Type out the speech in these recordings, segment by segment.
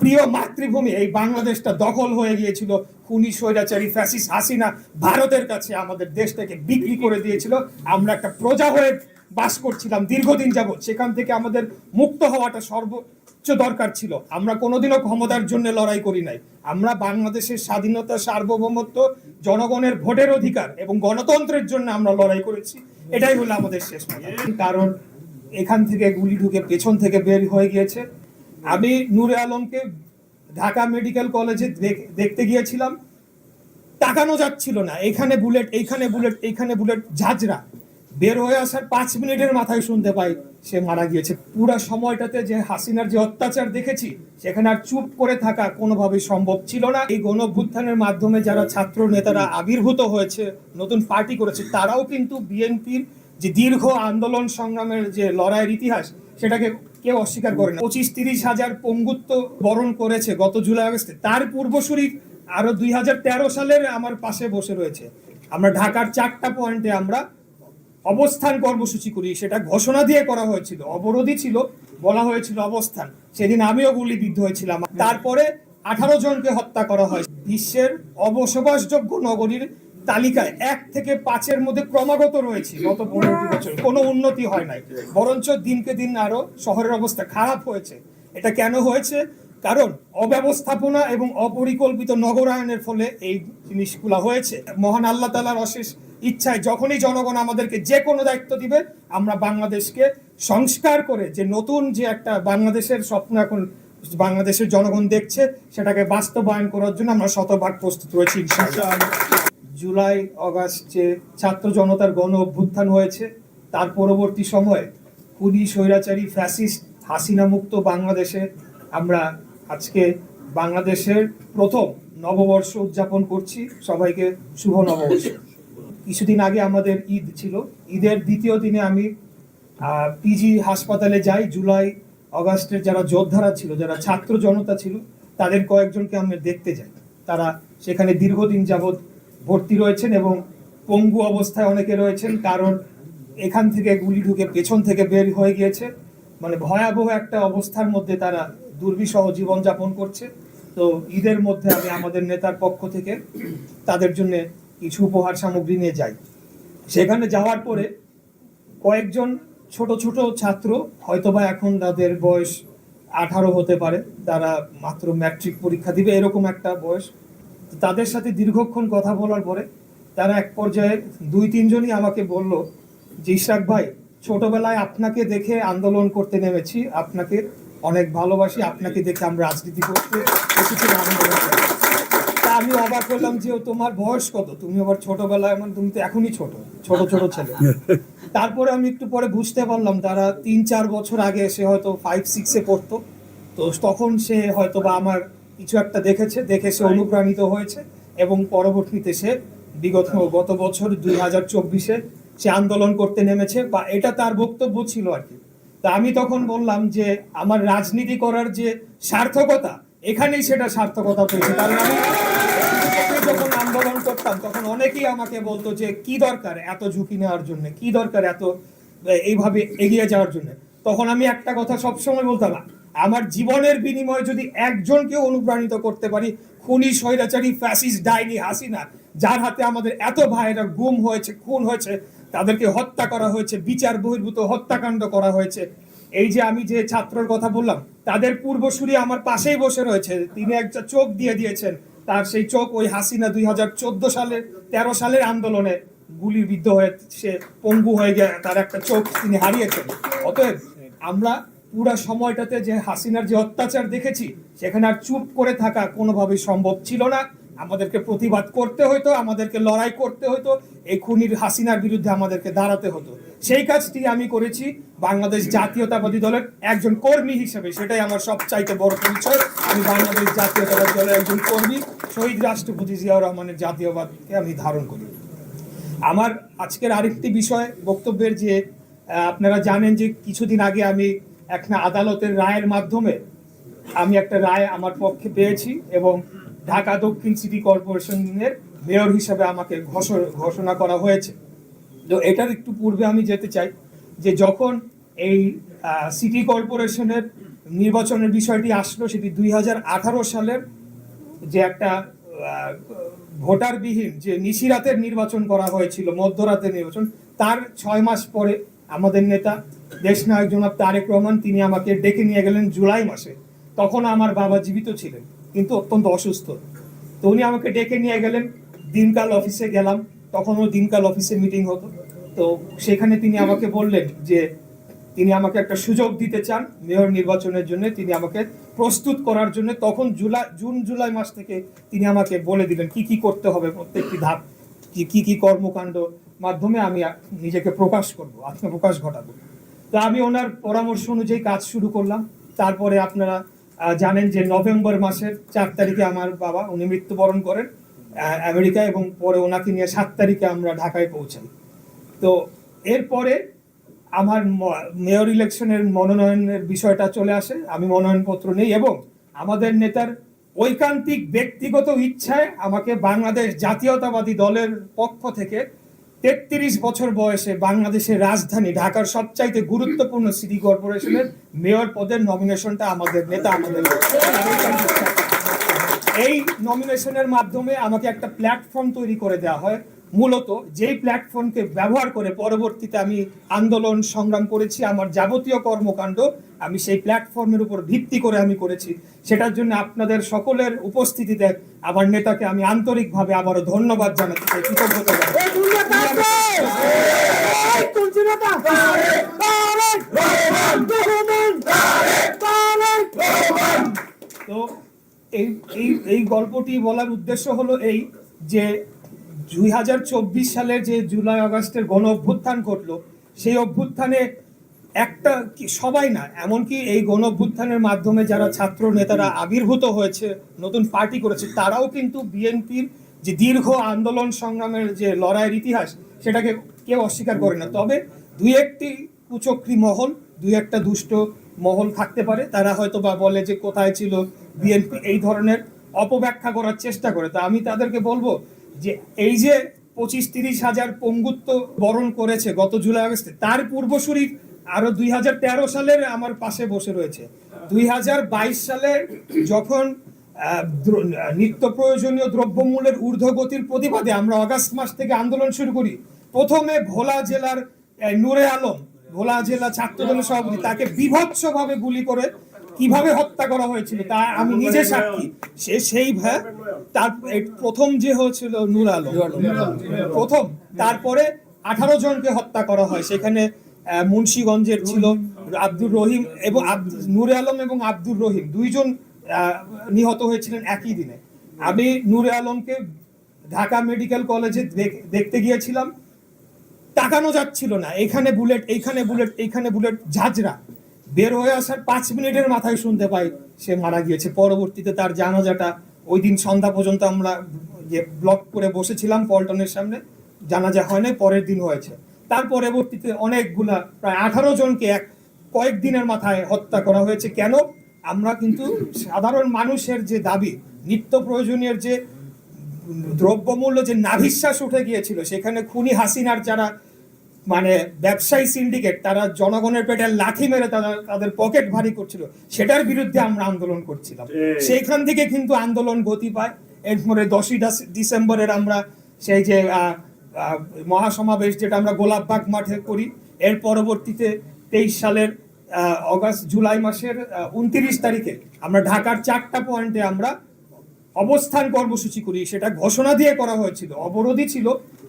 প্রিয় মাতৃভূমি, এই বাংলাদেশটা দখল হয়ে গিয়েছিল। খুনি, স্বৈরাচারী ফ্যাসিস হাসিনা ভারতের কাছে আমাদের দেশটাকে বিক্রি করে দিয়েছিল। আমরা একটা প্রজা হয়ে বাস করছিলাম দীর্ঘদিন যাবৎ। সেখান থেকে আমাদের মুক্ত হওয়াটা সর্বোচ্চ দরকার ছিল। আমরা কোনোদিনও ক্ষমতার জন্য লড়াই করি নাই। আমরা বাংলাদেশের স্বাধীনতা, সার্বভৌমত্ব, জনগণের ভোটের অধিকার এবং গণতন্ত্রের জন্য আমরা লড়াই করেছি। এটাই হলো আমাদের শেষ কারণ এখান থেকে গুলি ঢুকে পেছন থেকে বের হয়ে গিয়েছে। আমি নূরে আলমকে ঢাকা মেডিকেল কলেজে দেখ- দেখতে গিয়েছিলাম। তাকানো যাচ্ছিল না। এখানে বুলেট, এইখানে বুলেট এইখানে বুলেট, ঝাঁঝরা। বের হয়ে আসার পাঁচ মিনিটের মাথায় শুনতে পাই, সে মারা গিয়েছে। পুরো সময়টাতে যে হাসিনার যে অত্যাচার দেখেছি, সেখানে আর চুপ করে থাকা কোনোভাবে সম্ভব ছিল না। এই গণ অভ্যুত্থানের মাধ্যমে যারা ছাত্র নেতারা আবির্ভূত হয়েছে, নতুন পার্টি করেছে, তারাও কিন্তু বিএনপির যে দীর্ঘ আন্দোলন সংগ্রামের যে লড়াইয়ের ইতিহাস, সেটাকে কেউ অস্বীকার করে না। পঁচিশ তিরিশ হাজার পঙ্গুত্ব বরণ করেছে গত জুলাই আগস্টে। তার পূর্বসূরি আরও দুই হাজার তেরো সালের আমার পাশে বসে রয়েছে। আমরা ঢাকার চারটা পয়েন্টে আমরা অবস্থান কর্মসূচি করি। সেটা ঘোষণা দিয়ে করা হয়েছিল, অবরোধই ছিল, বলা হয়েছিল অবস্থান। সেদিন আমিও গুলিবিদ্ধ হয়েছিলাম। তারপরে আঠারো জনকে হত্যা করা হয়। বিশ্বের অবসবাসযোগ্য নগরীর তালিকায় এক থেকে পাঁচের মধ্যে ক্রমাগত রয়েছে। গত পনেরোটি বছর কোনো উন্নতি হয় নাই। বরঞ্চ দিনকে দিন আরও শহরের অবস্থা খারাপ হয়েছে। এটা কেন হয়েছে? কারণ অব্যবস্থাপনা এবং অপরিকল্পিত নগরায়নের ফলে এই জিনিসগুলো হয়েছে। মহান আল্লাহ তালার অশেষ ইচ্ছায় যখনই জনগণ আমাদেরকে যে কোনো দায়িত্ব দিবে, আমরা বাংলাদেশকে সংস্কার করে যে নতুন যে একটা বাংলাদেশের স্বপ্ন এখন বাংলাদেশের জনগণ দেখছে, সেটাকে বাস্তবায়ন করার জন্য আমরা শতভাগ প্রস্তুত রয়েছি, ইনশাআল্লাহ। জুলাই, অগাস্ট ছাত্র জনতার গণ অভ্যুত্থান হয়েছে, তার পরবর্তী সময়ে খুনি, স্বৈরাচারী, ফ্যাসিস্ট, হাসিনা মুক্ত বাংলাদেশে আমরা আজকে বাংলাদেশের প্রথম নববর্ষ উদযাপন করছি। সবাইকে শুভ নববর্ষ। কিছুদিন আগে আমাদের ঈদ ছিল। ঈদের দ্বিতীয় দিনে আমি পিজি হাসপাতালে যাই। জুলাই, অগাস্টের যারা যোদ্ধারা ছিল, যারা ছাত্র জনতা ছিল, তাদের কয়েকজনকে আমি দেখতে যাই। তারা সেখানে দীর্ঘদিন যাবৎ ভর্তি রয়েছেন এবং পঙ্গু অবস্থায় অনেকে রয়েছেন, কারণ এখান থেকে গুলি ঢুকে পেছন থেকে বের হয়ে গিয়েছে। মানে ভয়াবহ একটা অবস্থার মধ্যে তারা দুর্বিষহ জীবনযাপন করছে। তো ঈদের মধ্যে আমি আমাদের নেতার পক্ষ থেকে তাদের জন্য কিছু উপহার সামগ্রী নিয়ে যাই। সেখানে যাওয়ার পরে কয়েকজন ছোট ছোট ছাত্র হয়তোবা এখন তাদের বয়স আঠারো হতে পারে, তারা মাত্র ম্যাট্রিক পরীক্ষা দিবে, এরকম একটা বয়স। তাদের সাথে দীর্ঘক্ষণ কথা বলার পরে তারা এক পর্যায়ে দুই তিনজনই আমাকে বলল যে ইশরাক ভাই, ছোটবেলায় আপনাকে দেখে আন্দোলন করতে নেমেছি। আপনাকে অনেক ভালোবাসি। আপনাকে দেখে আমরা রাজনীতি করতে তা আমি অবাক করলাম যে তোমার বয়স কত? তুমি আবার ছোটবেলায় মানে তুমি তো এখনই ছোট ছোট ছোট ছেলে। তারপরে আমি একটু পরে বুঝতে পারলাম তারা তিন, চার বছর আগে সে হয়তো ফাইভ সিক্সে পড়তো। তো তখন সে হয়তো বা আমার কিছু একটা দেখেছে দেখে সে অনুপ্রাণিত হয়েছে এবং পরবর্তীতে সে বিগত গত বছর দুই হাজার চব্বিশে সে আন্দোলন করতে নেমেছে বা এটা তার বক্তব্য ছিল আর কি। তা আমি তখন বললাম যে আমার রাজনীতি করার যে সার্থকতা এখানেই সেটা সার্থকতা পেয়েছে কারণ আমি যখন আন্দোলন করতাম তখন অনেকেই আমাকে বলতো যে কি দরকার এত ঝুঁকি নেওয়ার জন্য কি দরকার এত এইভাবে এগিয়ে যাওয়ার জন্য। তখন আমি একটা কথা সবসময় বলতাম আমার জীবনের বিনিময়ে যদি একজনকে অনুপ্রাণিত করতে পারি, খুনি, স্বৈরাচারী ফ্যাসিস ডাইনি, হাসিনা, যার হাতে আমাদের এত ভাইয়েরা গুম হয়েছে, খুন হয়েছে, তাদেরকে হত্যা করা হয়েছে, বিচার বহির্ভূত হত্যাকাণ্ড করা হয়েছে। এই যে আমি যে ছাত্রর কথা বললাম, তাদের পূর্বসূরি আমার পাশেই বসে রয়েছে। তিনি একটা চোখ দিয়ে দিয়েছেন, তার সেই চোখ ওই হাসিনা দুই হাজার চোদ্দ সালের তেরো সালের আন্দোলনে গুলিবিদ্ধ হয়ে সে পঙ্গু হয়ে গিয়ে তার একটা চোখ তিনি হারিয়েছেন। অতএব আমরা পুরা সময়টাতে যে হাসিনার যে অত্যাচার দেখেছি, সেখানে আর চুপ করে থাকা কোনোভাবেই সম্ভব ছিল না। আমাদেরকে প্রতিবাদ করতে হতো, আমাদেরকে লড়াই করতে হতো, এই খুনির হাসিনার বিরুদ্ধে আমাদেরকে দাঁড়াতে হতো। সেই কাজটি আমি করেছি বাংলাদেশ জাতীয়তাবাদী দলের একজন কর্মী হিসেবে, সেটাই আমার সবচাইতে বড় পরিচয়। আমি বাংলাদেশ জাতীয়তাবাদী দলের একজন কর্মী, শহীদ রাষ্ট্রপতি জিয়াউর রহমানের জাতীয়বাদকে আমি ধারণ করি। আমার আজকের আরেকটি বিষয়, বক্তব্যের যে আপনারা জানেন যে কিছুদিন আগে আমি একটা আদালতের রায়ের মাধ্যমে আমি একটা রায় আমার পক্ষে পেয়েছি এবং ঢাকা দক্ষিণ সিটি কর্পোরেশনের মেয়র হিসেবে আমাকে ঘোষ- ঘোষণা করা হয়েছে। তো এটার একটু পূর্বে আমি যেতে চাই যে যখন এই সিটি কর্পোরেশনের নির্বাচনের বিষয়টি আসলো সেটি দুই হাজার আঠারো সালের যে একটা ভোটারবিহীন যে নিশিরাতের নির্বাচন করা হয়েছিল, মধ্যরাতের নির্বাচন, তার ছয় মাস পরে আমাদের নেতা দেশনায়ক জনাব তারেক রহমান, তিনি আমাকে ডেকে নিয়ে গেলেন জুলাই মাসে। তখন আমার বাবা জীবিত ছিলেন, কিন্তু অত্যন্ত অসুস্থ। তো উনি আমাকে ডেকে নিয়ে গেলেন, দিনকাল অফিসে গেলাম, তখনও দিনকাল অফিসে মিটিং হতো। তো সেখানে তিনি আমাকে বললেন যে, তিনি আমাকে একটা সুযোগ দিতে চান মেয়র নির্বাচনের জন্য, তিনি আমাকে প্রস্তুত করার জন্য। তখন জুলাই, জুন, জুলাই মাস থেকে তিনি আমাকে বলে দিলেন, কি কি করতে হবে, প্রত্যেকটি ধাপ, কি কি কর্মকাণ্ড মাধ্যমে আমি নিজেকে প্রকাশ করব, আত্মপ্রকাশ ঘটাবো। তো আমি ওনার পরামর্শ অনুযায়ী কাজ শুরু করলাম। তারপরে আপনারা জানেন যে নভেম্বর মাসের চার তারিখে আমার বাবা উনি মৃত্যুবরণ করেন আহ, আমেরিকায় এবং পরে ওনাকে নিয়ে সাত তারিখে আমরা ঢাকায় পৌঁছাই। তো এরপরে আমার মেয়র ইলেকশনের মনোনয়নের বিষয়টা চলে আসে আমি মনোনয়নপত্র নেই এবং আমাদের নেতার ঐকান্তিক ব্যক্তিগত ইচ্ছায় আমাকে বাংলাদেশ জাতীয়তাবাদী দলের পক্ষ থেকে তেত্রিশ বছর বয়সে বাংলাদেশের রাজধানী ঢাকার সবচাইতে গুরুত্বপূর্ণ সিটি কর্পোরেশনের মেয়র পদের নমিনেশনটা আমাদের নেতা আমাদের এই নমিনেশনের মাধ্যমে আমাকে একটা প্ল্যাটফর্ম তৈরি করে দেওয়া হয়। মূলত যেই প্ল্যাটফর্মকে ব্যবহার করে পরবর্তীতে আমি আন্দোলন সংগ্রাম করেছি আমার যাবতীয় কর্মকাণ্ড আমি সেই প্ল্যাটফর্মের উপর ভিত্তি করে আমি করেছি। সেটার জন্য আপনাদের সকলের উপস্থিতিতে আমার নেতাকে আমি আন্তরিকভাবে আবারও ধন্যবাদ জানাতে চাই কৃতজ্ঞতা তো এই এই এই গল্পটি বলার উদ্দেশ্য হলো এই যে দুই হাজার চব্বিশ সালে যে জুলাই আগস্টের গণ অভ্যুত্থান ঘটলো, সেই অভ্যুত্থানে একটা সবাই না, এমনকি এই গণ অভ্যুত্থানের মাধ্যমে যারা ছাত্র নেতারা আবির্ভূত হয়েছে, নতুন পার্টি করেছে, তারাও কিন্তু বিএনপির যে দীর্ঘ আন্দোলন সংগ্রামের যে লড়াইয়ের ইতিহাস, সেটাকে কেউ অস্বীকার করে না। তবে দুই একটি কুচক্রী মহল, দুই একটা দুষ্ট মহল থাকতে পারে। তারা হয়তো বা বলে যে কোথায় ছিল বিএনপি, এই ধরনের অপব্যাখ্যা করার চেষ্টা করে। তা আমি তাদেরকে বলব যে এই যে পঁচিশ তিরিশ হাজার পঙ্গুত্ব বরণ করেছে গত জুলাই আগস্টে, তার পূর্বসূরি আরও দুই হাজার তেরো সালের আমার পাশে বসে রয়েছে। দুই হাজার বাইশ সালে যখন নিত্য প্রয়োজনীয় দ্রব্যমূল্যের ঊর্ধ্বগতির প্রতিবাদে আমরা অগাস্ট মাস থেকে আন্দোলন শুরু করি, প্রথমে ভোলা জেলার নূরে আলম, ভোলা জেলা ছাত্র দলের সভাপতি তাকে বিভৎসভাবে গুলি করে কীভাবে হত্যা করা হয়েছিল, তা আমি নিজে সাক্ষী। সে সেই ভ্যা, তার প্রথম যে হয়েছিল নূর আলম। প্রথম, তারপরে আঠারো জনকে হত্যা করা হয়। সেখানে মুন্সিগঞ্জের ছিল আব্দুর রহিম এবং নূরে আলম এবং আব্দুর রহিম। দুইজন নিহত হয়েছিলেন একই দিনে। আমি নূরে আলমকে ঢাকা মেডিকেল কলেজে দেখতে গিয়েছিলাম। তাকানো যাচ্ছিল না। এখানে বুলেট, এইখানে বুলেট এইখানে বুলেট, ঝাঁঝরা। বের হয়ে আসার পাঁচ মিনিটের মাথায় শুনতে পাই সে মারা গিয়েছে। পরবর্তীতে তার জানাজাটা ওই দিন সন্ধ্যা পর্যন্ত আমরা যে ব্লক করে বসেছিলাম পল্টনের সামনে, জানাজা হয় নাই, পরের দিন হয়েছে। তার পরবর্তীতে অনেকগুলা, প্রায় আঠারো জনকে এক কয়েকদিনের মাথায় হত্যা করা হয়েছে। কেন? আমরা কিন্তু সাধারণ মানুষের যে দাবি, নিত্য প্রয়োজনীয় যে দ্রব্যমূল্য যে নাভিশ্বাস উঠে গিয়েছিল, সেখানে খুনি হাসিনার যারা মানে ব্যবসায়ী সিন্ডিকেট তারা জনগণের পেটে লাথি মেরে তারা তাদের পকেট ভারী করছিল সেটার বিরুদ্ধে আমরা আন্দোলন করছিলাম। সেইখান থেকে কিন্তু আন্দোলন গতি পায়। এরপরে দশই ডিসেম্বরের আমরা সেই যে মহাসমাবেশ যেটা আমরা গোলাপবাগ মাঠে করি এর পরবর্তীতে তেইশ সালের অগাস্ট জুলাই মাসের উনত্রিশ তারিখে আমরা ঢাকার চারটা পয়েন্টে আমরা অবস্থান কর্মসূচি করি সেটা ঘোষণা দিয়ে করা হয়েছিল। অবরোধই ছিল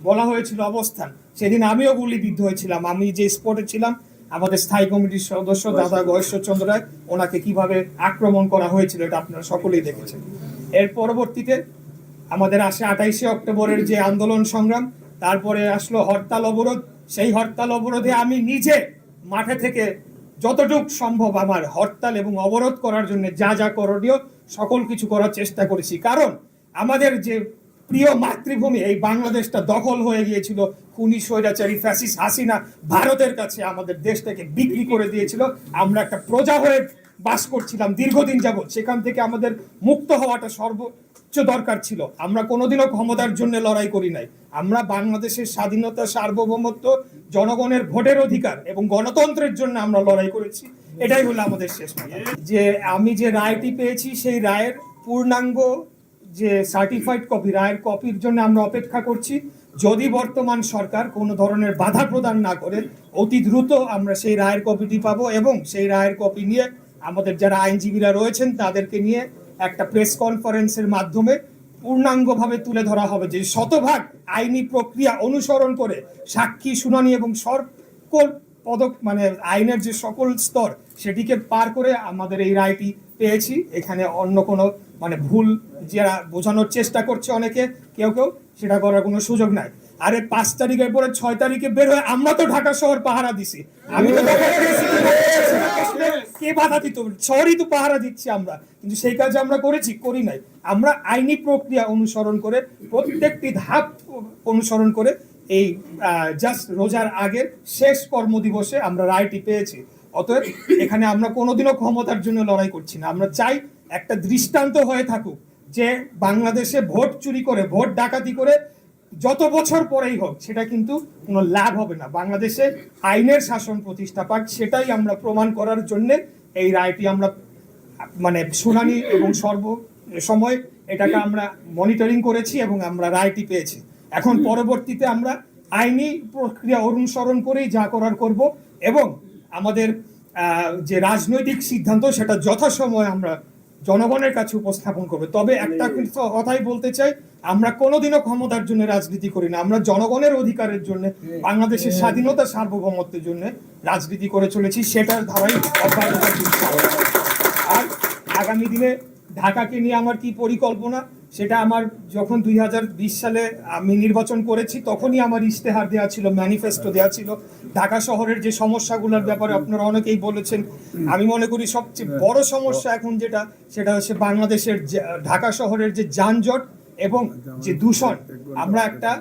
বলা হয়েছিল অবস্থান। সেদিন আমিও গুলিবিদ্ধ হয়েছিলাম। আমি যে স্পটে ছিলাম, আমাদের স্থায়ী কমিটির সদস্য দাদা গয়েশ্বরচন্দ্র রায়, ওনাকে কীভাবে আক্রমণ করা হয়েছিল এটা আপনারা সকলেই দেখেছেন। এর পরবর্তীতে আমাদের আসে আঠাইশে অক্টোবরের যে আন্দোলন সংগ্রাম, তারপরে আসলো হরতাল অবরোধ। সেই হরতাল অবরোধে আমি নিজে মাঠে থেকে যতটুক সম্ভব আমার হরতাল এবং অবরোধ করার জন্য যা যা করণীয় সকল কিছু করার চেষ্টা করেছি। কারণ আমাদের যে প্রিয় মাতৃভূমি, এই বাংলাদেশটা দখল হয়ে গিয়েছিল। খুনি, স্বৈরাচারী ফ্যাসিস হাসিনা ভারতের কাছে আমাদের দেশটাকে বিক্রি করে দিয়েছিল। আমরা একটা প্রজা হয়ে বাস করছিলাম দীর্ঘদিন যাবৎ। সেখান থেকে আমাদের মুক্ত হওয়াটা সর্বোচ্চ দরকার ছিল। আমরা কোনোদিনও ক্ষমতার জন্য লড়াই করি নাই। আমরা বাংলাদেশের স্বাধীনতা, সার্বভৌমত্ব, জনগণের ভোটের অধিকার এবং গণতন্ত্রের জন্য আমরা লড়াই করেছি। এটাই হলো আমাদের শেষ যে আমি যে রায়টি পেয়েছি, সেই রায়ের পূর্ণাঙ্গ যে সার্টিফাইড কপি রায়ের কপির জন্য আমরা অপেক্ষা করছি। যদি বর্তমান সরকার কোনো ধরনের বাধা প্রদান না করে, অতি দ্রুত আমরা সেই রায়ের কপিটি পাবো এবং সেই রায়ের কপি নিয়ে আমাদের যারা আইনজীবীরা রয়েছেন, তাদেরকে নিয়ে একটা প্রেস কনফারেন্সের মাধ্যমে পূর্ণাঙ্গভাবে তুলে ধরা হবে যে শতভাগ আইনি প্রক্রিয়া অনুসরণ করে সাক্ষী, শুনানি এবং সকল পদক মানে আইনের যে সকল স্তর, সেটিকে পার করে আমাদের এই রায়টি পেয়েছি। এখানে অন্য কোনো মানে ভুল যারা বোঝানোর চেষ্টা করছে অনেকে, কেউ কেউ, সেটা করার কোনো সুযোগ নাই। আরে পাঁচ তারিখের পরে ছয় তারিখে বের হয়ে আমরা তো ঢাকা শহর পাহারা দিছি। আমি তো কে বাধা দিত? শহরই তো পাহারা দিচ্ছি আমরা। কিন্তু সেই কাজ আমরা করেছি, করি নাই। আমরা আইনি প্রক্রিয়া অনুসরণ করে, প্রত্যেকটি ধাপ অনুসরণ করে এই জাস্ট রোজার আগের শেষ কর্মদিবসে আমরা রায়টি পেয়েছি। অতএব এখানে আমরা কোনোদিনও ক্ষমতার জন্য লড়াই করছি না। আমরা চাই একটা দৃষ্টান্ত হয়ে থাকুক যে বাংলাদেশে ভোট চুরি করে, ভোট ডাকাতি করে যত বছর পরেই হোক সেটা কিন্তু কোনো লাভ হবে না। বাংলাদেশে আইনের শাসন প্রতিষ্ঠা পাক, সেটাই আমরা প্রমাণ করার জন্য এই রায়টি আমরা মানে শুনানি এবং সর্ব সময় এটাকে আমরা মনিটরিং করেছি এবং আমরা রায়টি পেয়েছি। এখন পরবর্তীতে আমরা আইনি প্রক্রিয়া অনুসরণ করেই যা করার করব এবং আমাদের যে রাজনৈতিক সিদ্ধান্ত সেটা যথাসময়ে আমরা জনগণের কাছে উপস্থাপন করবে। তবে একটা কথাই বলতে চাই আমরা কোনোদিনও ক্ষমতার জন্য রাজনীতি করি না। আমরা জনগণের অধিকারের জন্য বাংলাদেশের স্বাধীনতা সার্বভৌমত্বের জন্য রাজনীতি করে চলেছি সেটার ধারাই অব্যাহত আর আগামী দিনে ঢাকাকে নিয়ে আমার কি পরিকল্পনা? সেটা আমার যখন দুই হাজার বিশ সালে আমি নির্বাচন করেছি তখনই আমার ইশতেহার দেওয়া ছিল ম্যানিফেস্টো দেওয়া ছিল। ঢাকা শহরের যে সমস্যাগুলোর ব্যাপারে আপনারা অনেকেই বলেছেন। আমি মনে করি সবচেয়ে বড় সমস্যা এখন যেটা সেটা হচ্ছে বাংলাদেশের ঢাকা শহরের যে যানজট এবং যে দূষণ আমরা একটা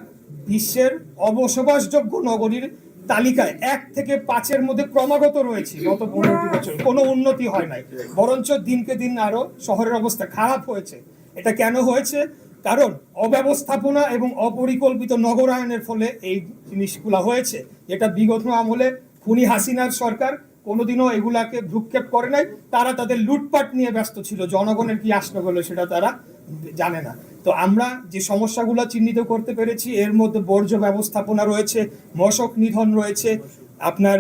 বিশ্বের অবসবাসযোগ্য নগরীর তালিকায় এক থেকে পাঁচের মধ্যে ক্রমাগত রয়েছে। গত পনেরোটি বছর কোনো উন্নতি হয় নাই। বরঞ্চ দিনকে দিন আরও শহরের অবস্থা খারাপ হয়েছে। এটা কেন হয়েছে? কারণ অব্যবস্থাপনা এবং অপরিকল্পিত নগরায়নের ফলে এই জিনিসগুলো হয়েছে। যেটা বিগত আমলে খুনি হাসিনার সরকার কোনোদিনও এগুলাকে ভ্রুক্ষেপ করে নাই। তারা তাদের লুটপাট নিয়ে ব্যস্ত ছিল। জনগণের কি আসতে হলো সেটা তারা জানে না। তো আমরা যে সমস্যাগুলো চিহ্নিত করতে পেরেছি, এর মধ্যে বর্জ্য ব্যবস্থাপনা রয়েছে, মশক নিধন রয়েছে, আপনার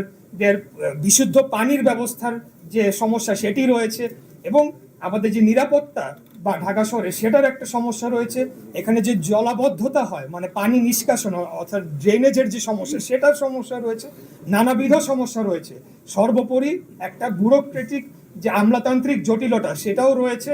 বিশুদ্ধ পানির ব্যবস্থার যে সমস্যা সেটি রয়েছে এবং আমাদের যে নিরাপত্তা বা ঢাকা শহরে সেটার একটা সমস্যা রয়েছে। এখানে যে জলাবদ্ধতা হয় মানে পানি নিষ্কাশন, অর্থাৎ ড্রেনেজের যে সমস্যা সেটার সমস্যা রয়েছে, নানাবিধ সমস্যা রয়েছে। সর্বোপরি একটা ব্যুরোক্রেটিক যে আমলাতান্ত্রিক জটিলতা সেটাও রয়েছে